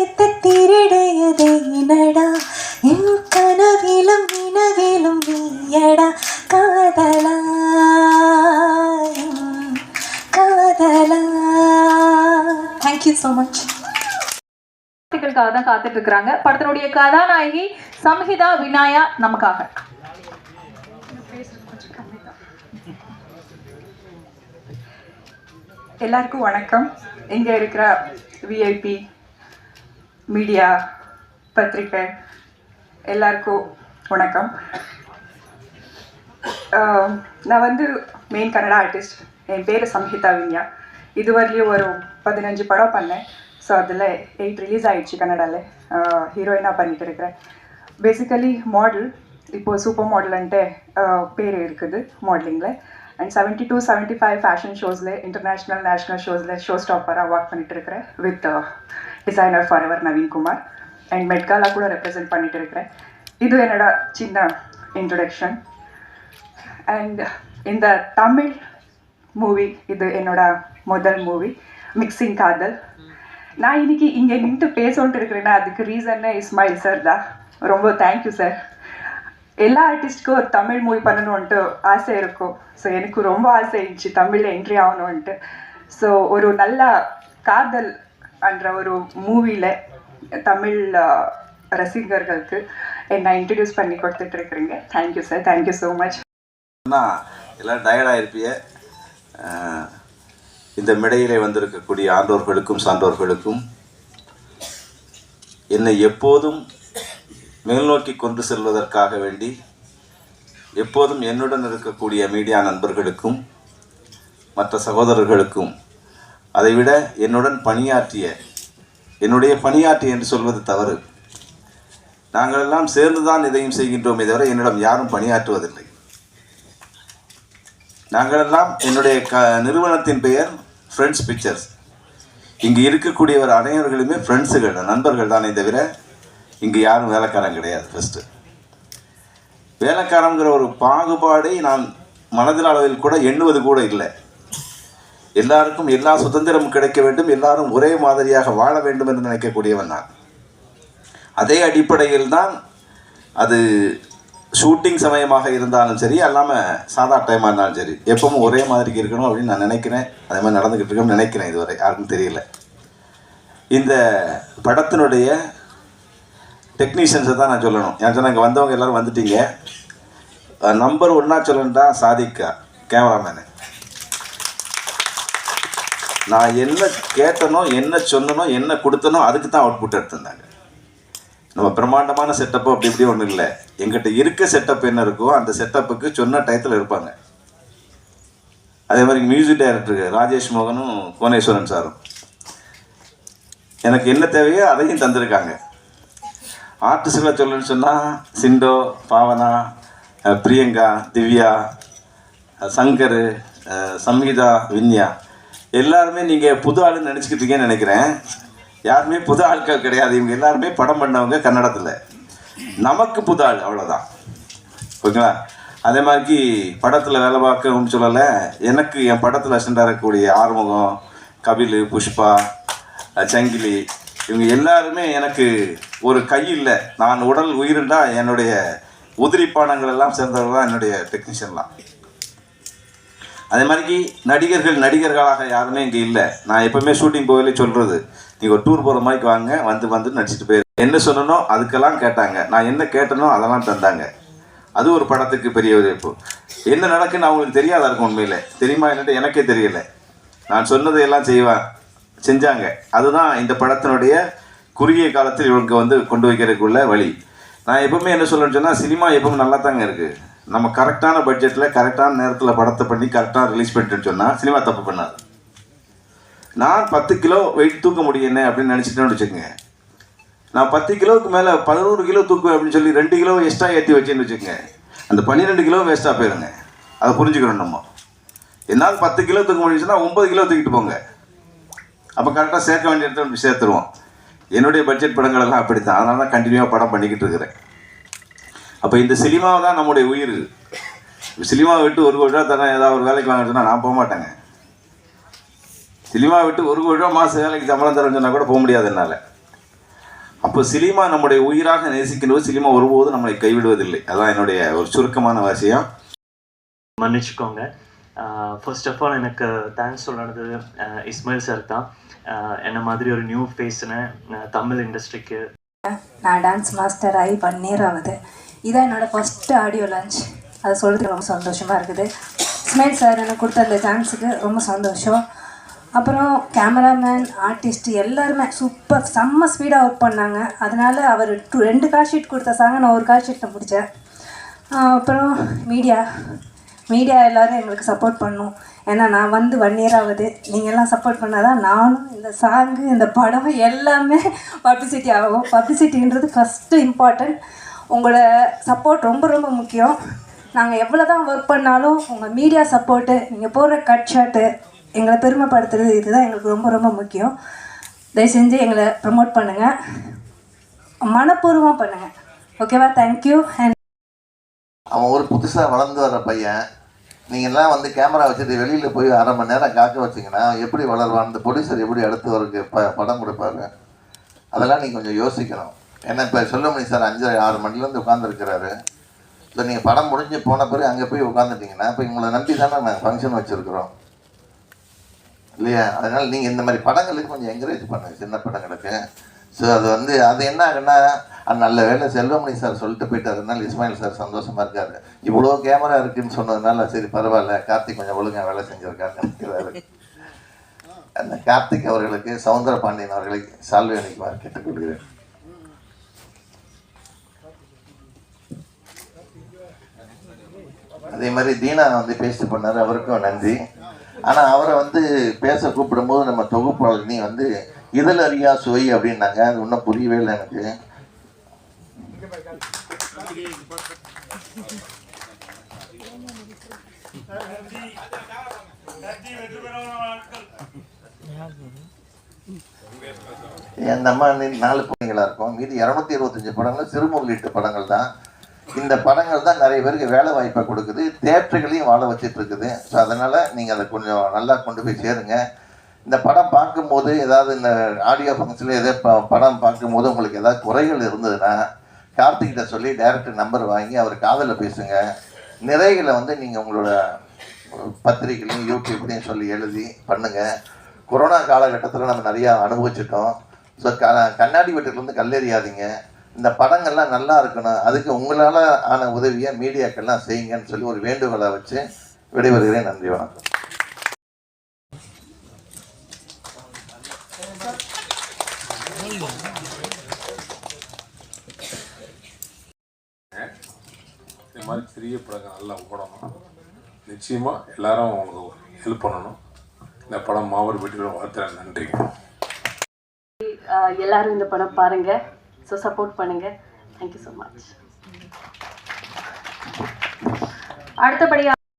இதயத்தை திருடையதே நடா என் கனவிலும் நினவிலும் நீயடா. காதலா காதலா. தேங்க்யூ ஸோ மச் பாட்டுகளுக்காக தான் காத்துட்டு இருக்கிறாங்க. படத்தினுடைய கதாநாயகி சம்ஹிதா வினாயா நமக்காக. எல்லாருக்கும் வணக்கம். இங்கே இருக்கிற விஐபி மீடியா பத்திரிக்கை எல்லாருக்கும் வணக்கம். நான் வந்து மெயின் கன்னடா ஆர்டிஸ்ட் என் பேர் சம்ஹிதா வின்யா. இதுவரையிலையும் ஒரு பதினஞ்சு படம் பண்ணேன். ஸோ அதில் எயிட் ரிலீஸ் ஆகிடுச்சு கன்னடாவில் ஹீரோயினாக பண்ணிட்டு இருக்கிறேன். பேசிக்கலி மாடல் இப்போது சூப்பர் மாடல்ன்ட்டு பேர் இருக்குது மாடலிங்கில் and seventy two seventy five fashion ஷோஸில் international national ஷோஸில் ஷோ ஸ்டாப்பராக ஒர்க் பண்ணிகிட்டு இருக்கிறேன் with designer forever Naveenkumar and Met Gala கூட ரெப்ரசென்ட் பண்ணிட்டு இருக்கிறேன். இது என்னோட சின்ன இன்ட்ரொடக்ஷன் அண்ட் இந்த தமிழ் மூவி இது என்னோட முதல் மூவி மிக்சிங் காதல் நான் இன்னைக்கு இங்கே நின்று பேசோன்ட்டு இருக்கிறேன்னா அதுக்கு ரீசன்னே இஸ்மாயில் சார் தான். ரொம்ப தேங்க்யூ சார் எல்லா ஆர்டிஸ்ட்க்கும் ஒரு தமிழ் மூவி பண்ணணும்ன்ட்டு ஆசை இருக்கும். ஸோ எனக்கு ரொம்ப ஆசை இருந்துச்சு தமிழில் என்ட்ரி ஆகணும்ன்ட்டு. ஸோ ஒரு நல்ல காதல் என்ற ஒரு மூவியில் தமிழ் ரசிகர்களுக்கு என்னை இன்ட்ரடியூஸ் பண்ணி கொடுத்துட்டு இருக்கிறீங்க thank you sir thank you so much எல்லாம் டயர்டாயிருப்பிய இந்த மேடையிலே வந்திருக்கக்கூடிய ஆண்டோர்களுக்கும் சான்றோர்களுக்கும் என்னை எப்போதும் மேல்நோக்கி கொண்டு செல்வதற்காக வேண்டி எப்போதும் என்னுடன் இருக்கக்கூடிய மீடியா நண்பர்களுக்கும் மற்ற சகோதரர்களுக்கும் அதைவிட என்னுடன் பணியாற்றிய என்னுடைய பணியாற்றிய என்று சொல்வது தவறு. நாங்கள் எல்லாம் சேர்ந்துதான் இதையும் செய்கின்றோமே தவிர என்னிடம் யாரும் பணியாற்றுவதில்லை. நாங்களெல்லாம் என்னுடைய க நிறுவனத்தின் பெயர் ஃப்ரெண்ட்ஸ் பிக்சர்ஸ் இங்கு இருக்கக்கூடியவர் அனைவர்களுமே ஃப்ரெண்ட்ஸுகள் நண்பர்கள் தானே தவிர இங்கு யாரும் வேலைக்காரன் கிடையாது ஃபஸ்ட்டு வேலைக்காரங்கிற ஒரு பாகுபாடை நான் மனதில் அளவில் கூட எண்ணுவது கூட இல்லை. எல்லாருக்கும் எல்லா சுதந்திரமும் கிடைக்க வேண்டும் எல்லாரும் ஒரே மாதிரியாக வாழ வேண்டும் என்று நினைக்கக்கூடியவன் நான். அதே அடிப்படையில் தான் அது ஷூட்டிங் சமயமாக இருந்தாலும் சரி அல்லாமல் சாதா டைமாக இருந்தாலும் சரி எப்பவும் ஒரே மாதிரி இருக்கணும் அப்படின்னு நான் நினைக்கிறேன். அதே மாதிரி நடந்துக்கிட்டு இருக்கோம்னு நினைக்கிறேன் இதுவரை யாருக்கும் தெரியல. இந்த படத்தினுடைய டெக்னீஷியன்ஸை தான் நான் சொல்லணும். ஏன் சொன்னால் இங்கே வந்தவங்க எல்லோரும் வந்துட்டீங்க. நம்பர் ஒன்றா சொல்லணும்டா சாதிக்கா கேமராமேனு நான் என்ன கேட்டனோ என்ன சொன்னனோ என்ன கொடுத்தனோ அதுக்கு தான் அவுட்புட் எடுத்திருந்தாங்க. நம்ம பிரம்மாண்டமான செட்டப்போ அப்படி இப்படி ஒன்றும் இல்லை. எங்கிட்ட இருக்க செட்டப் என்ன இருக்கோ அந்த செட்டப்புக்கு சொன்ன டயத்தில் இருப்பாங்க அதே மாதிரி மியூசிக் டைரக்டருக்கு ராஜேஷ் மோகனும் புவனேஸ்வரன் சாரும். எனக்கு என்ன தேவையோ அதையும் தந்திருக்காங்க. ஆர்டிஸ்டில் சொல்லணும்னு சொன்னால் சிண்டோ பாவனா பிரியங்கா திவ்யா சங்கர் சங்கீதா வின்யா. எல்லாருமே நீங்கள் புது ஆளுன்னு நினச்சிக்கிட்டு இருக்கீங்கன்னு நினைக்கிறேன். யாருமே புது ஆட்கள் கிடையாது. இவங்க எல்லாருமே படம் பண்ணவங்க கன்னடத்தில். நமக்கு புது ஆள் அவ்வளோதான் ஓகேங்களா அதே மாதிரி படத்தில் வேலை பார்க்கணும்னு சொல்லலை. எனக்கு என் படத்தில் அசண்டாக இருக்கக்கூடிய ஆறுமுகம் கபில் புஷ்பா சங்கிலி இவங்க எல்லாருமே எனக்கு ஒரு கை இல்லை. நான் உடல் உயிருண்டா என்னுடைய உதிரிப்பானங்கள் எல்லாம் சேர்ந்தவர்கள் தான் என்னுடைய டெக்னீஷியன்லாம் அதே மாதிரிக்கு நடிகர்கள் நடிகர்களாக யாருமே இங்கே இல்லை. நான் எப்போவுமே ஷூட்டிங் போகலே சொல்கிறது நீங்கள் ஒரு டூர் போகிற மாதிரி வாங்க வந்து வந்து நடிச்சிட்டு போயிரு. என்ன சொன்னனோ அதுக்கெல்லாம் கேட்டாங்க. நான் என்ன கேட்டனோ அதெல்லாம் தந்தாங்க. அது ஒரு படத்துக்கு பெரிய இப்போ என்ன நடக்குன்னு அவங்களுக்கு தெரியாதா இருக்கும் உண்மையில். தெரியுமா என்னட்டு எனக்கே தெரியல. நான் சொன்னதை எல்லாம் செய்வேன் செஞ்சாங்க. அதுதான் இந்த படத்தினுடைய குறுகிய காலத்தில் இவங்க வந்து கொண்டு வைக்கிறதுக்குள்ள வழி. நான் எப்பவுமே என்ன சொல்லணும்னு சொன்னால் சினிமா எப்பவும் நல்லா தாங்க இருக்குது நம்ம கரெக்டான பட்ஜெட்டில் கரெக்டான நேரத்தில் படத்தை பண்ணி கரெக்டாக ரிலீஸ் பண்ணிட்டுன்னு சொன்னால் சினிமா தப்பு பண்ணாது. நான் பத்து கிலோ வெயிட் தூக்க முடியும் என்ன அப்படின்னு நினச்சிட்டேன்னு வச்சுக்கோங்க. நான் பத்து கிலோவுக்கு மேலே பதினோரு கிலோ தூக்குவேன் அப்படின்னு சொல்லி ரெண்டு கிலோ எக்ஸ்ட்ரா ஏற்றி வச்சேன்னு வச்சுக்கோங்க. அந்த பன்னிரெண்டு கிலோ வேஸ்ட்டாக போயிருங்க. அதை புரிஞ்சுக்கணும் நம்ம. என்னால் பத்து கிலோ தூக்க முடிஞ்சுன்னா ஒம்பது கிலோ தூக்கிட்டு போங்க. அப்போ கரெக்டாக சேர்க்க வேண்டிய இடத்துல சேர்த்துருவோம். என்னுடைய பட்ஜெட் படங்கள் எல்லாம் அப்படி தான் அதனால தான் கண்டினியூவாக படம் பண்ணிக்கிட்டு இருக்கிறேன். அப்போ இந்த சினிமாவை தான் நம்முடைய உயிர். சினிமாவை விட்டு ஒரு கோடி ரூபா தரேன் ஏதாவது ஒரு வேலைக்கு வாங்க நான் போக மாட்டேங்க. சினிமா விட்டு ஒரு கோடி ரூபா மாதம் வேலைக்கு சம்பளம் தரேன்னு சொன்னால் கூட போக முடியாது என்னால். அப்போ சினிமா நம்முடைய உயிராக நேசிக்கின்ற சினிமா ஒருபோதும் நம்மளை கைவிடுவதில்லை. அதான் என்னுடைய ஒரு சுருக்கமான விஷயம் மன்னிச்சுக்கோங்க. ஃபர்ஸ்ட் ஆஃப் ஆல் எனக்கு தேங்க்ஸ் சொல்கிறது இஸ்மாயில் சார் தான். என்ன மாதிரி ஒரு நியூ ஃபேஸ்னு தமிழ் இண்டஸ்ட்ரிக்கு நான் டான்ஸ் மாஸ்டர் ஆகி ஒன் இயர் ஆகுது. இதான் என்னோட ஃபஸ்ட்டு ஆடியோ லான்ச் அதை சொல்கிறதுக்கு ரொம்ப சந்தோஷமாக இருக்குது. ஸ்மைல் சார் எனக்கு கொடுத்த அந்த சான்ஸுக்கு ரொம்ப சந்தோஷம். அப்புறம் கேமராமேன் ஆர்டிஸ்ட் எல்லாருமே சூப்பர் செம்ம ஸ்பீடாக ஒர்க் பண்ணாங்க. அதனால் அவர் டூ ரெண்டு கால் ஷீட் கொடுத்த சாங்க நான் ஒரு கால் ஷீட்டில் முடித்தேன் அப்புறம் மீடியா மீடியா எல்லோரும் எங்களுக்கு சப்போர்ட் பண்ணும். ஏன்னா நான் வந்து ஒன் இயர் ஆகுது. நீங்கள்லாம் சப்போர்ட் பண்ணால் தான் நானும் இந்த சாங்கு இந்த படம் எல்லாமே பப்ளிசிட்டி ஆகும். பப்ளிசிட்டின்றது ஃபஸ்ட்டு இம்பார்ட்டன்ட் உங்களோட சப்போர்ட் ரொம்ப ரொம்ப முக்கியம். நாங்கள் எவ்வளோ தான் ஒர்க் பண்ணாலும் உங்கள் மீடியா சப்போர்ட்டு நீங்கள் போடுற கட் ஷாட்டு எங்களை பெருமைப்படுத்துறது இதுதான் எங்களுக்கு ரொம்ப ரொம்ப முக்கியம். தயவு செஞ்சு எங்களை ப்ரமோட் பண்ணுங்கள் மனப்பூர்வமாக பண்ணுங்கள் ஓகேவா தேங்க்யூ அண்ட் அவன் ஒரு புதுசாக வளர்ந்து வர பையன். நீங்கள்லாம் வந்து கேமரா வச்சுட்டு வெளியில் போய் அரை மணி நேரம் காக்க வச்சிங்கன்னா எப்படி வளருவான்? அந்த ப்ரொடியூசர் எப்படி அடுத்து வரக்கு ப படம் கொடுப்பாரு? அதெல்லாம் நீங்கள் கொஞ்சம் யோசிக்கணும். ஏன்னா இப்போ சொல்லுமணி சார் அஞ்சு ஆறு மணிலேருந்து உட்காந்துருக்கிறாரு ஸோ நீங்கள் படம் முடிஞ்சு போன பிறகு அங்கே போய் உட்காந்துட்டீங்கன்னா இப்போ உங்களை நம்பி தானே நாங்கள் ஃபங்க்ஷன் வச்சுருக்குறோம். இல்லையா? அதனால் நீங்கள் இந்த மாதிரி படங்களுக்கு கொஞ்சம் என்கரேஜ் பண்ணுங்க சின்ன படங்களுக்கு. ஸோ அது வந்து அது என்ன ஆகுன்னா அது நல்ல வேலை செல்வமணி சார் சொல்லிட்டு போயிட்டாருனால இஸ்மாயில் சார் சந்தோஷமாக இருக்காரு. இவ்வளோ கேமரா இருக்குன்னு சொன்னதுனால சரி பரவாயில்ல கார்த்திக் கொஞ்சம் ஒழுங்காக வேலை செஞ்சிருக்காருன்னு அந்த கார்த்திக் அவர்களுக்கு சவுந்தர பாண்டியன் அவர்களை சால்வை அணிக்குமாறு கேட்டுக்கொள்கிறேன். அதே மாதிரி தீனா வந்து பேசிட்டு பண்ணார் அவருக்கும் நன்றி. ஆனால் அவரை வந்து பேச கூப்பிடும்போது நம்ம தொகுப்பாளர் நீ வந்து இதழ் அறியா சுவை அப்படின்னாங்க. அது இன்னும் புரியவே இல்லை எனக்கு. அந்த அம்மா நாலு படங்களா இருக்கும். மீதி இரநூத்தி இருபத்தஞ்சு படங்கள் சிறுமுகலீட்டு படங்கள் தான். இந்த படங்கள் தான் நிறைய பேருக்கு வேலை வாய்ப்பை கொடுக்குது. தேட்டர்களையும் வாழ வச்சுட்டு இருக்குது ஸோ அதனால் நீங்கள் அதை கொஞ்சம் நல்லா கொண்டு போய் சேருங்க. இந்த படம் பார்க்கும்போது ஏதாவது இந்த ஆடியோ ஃபங்க்ஷனில் எதோ ப- படம் பார்க்கும்போது உங்களுக்கு ஏதாவது குறைகள் இருந்ததுன்னா கார்த்திகிட்ட சொல்லி டைரக்டர் நம்பர் வாங்கி அவர் காதலில் பேசுங்க. நிறைகளை வந்து நீங்கள் உங்களோட பத்திரிகைலையும் யூடியூப்லையும் சொல்லி எழுதி பண்ணுங்கள் கொரோனா காலகட்டத்தில் நம்ம நிறையா அனுபவிச்சிட்டோம். ஸோ க கண்ணாடி வீட்டுலேருந்து கல்லெறியாதீங்க இந்த படங்கள்லாம் நல்லா இருக்கணும். அதுக்கு உங்களால் ஆன உதவியை மீடியாக்கெல்லாம் செய்யுங்கன்னு சொல்லி ஒரு வேண்டுகோளை வச்சு விடைபெறுகிறேன். நன்றி வணக்கம். இந்த மாதிரி பெரிய படங்கள் நல்லா ஓடணும். நிச்சயமாக எல்லாரும் அவங்களுக்கு ஹெல்ப் பண்ணணும். இந்த படம் மாபெரும் வெற்றியோட வாழ்த்துறேன் நன்றி. எல்லாரும் இந்த படம் பாருங்க. ஸோ சப்போர்ட் பண்ணுங்க. தேங்க்யூ ஸோ மச் அடுத்தபடியாக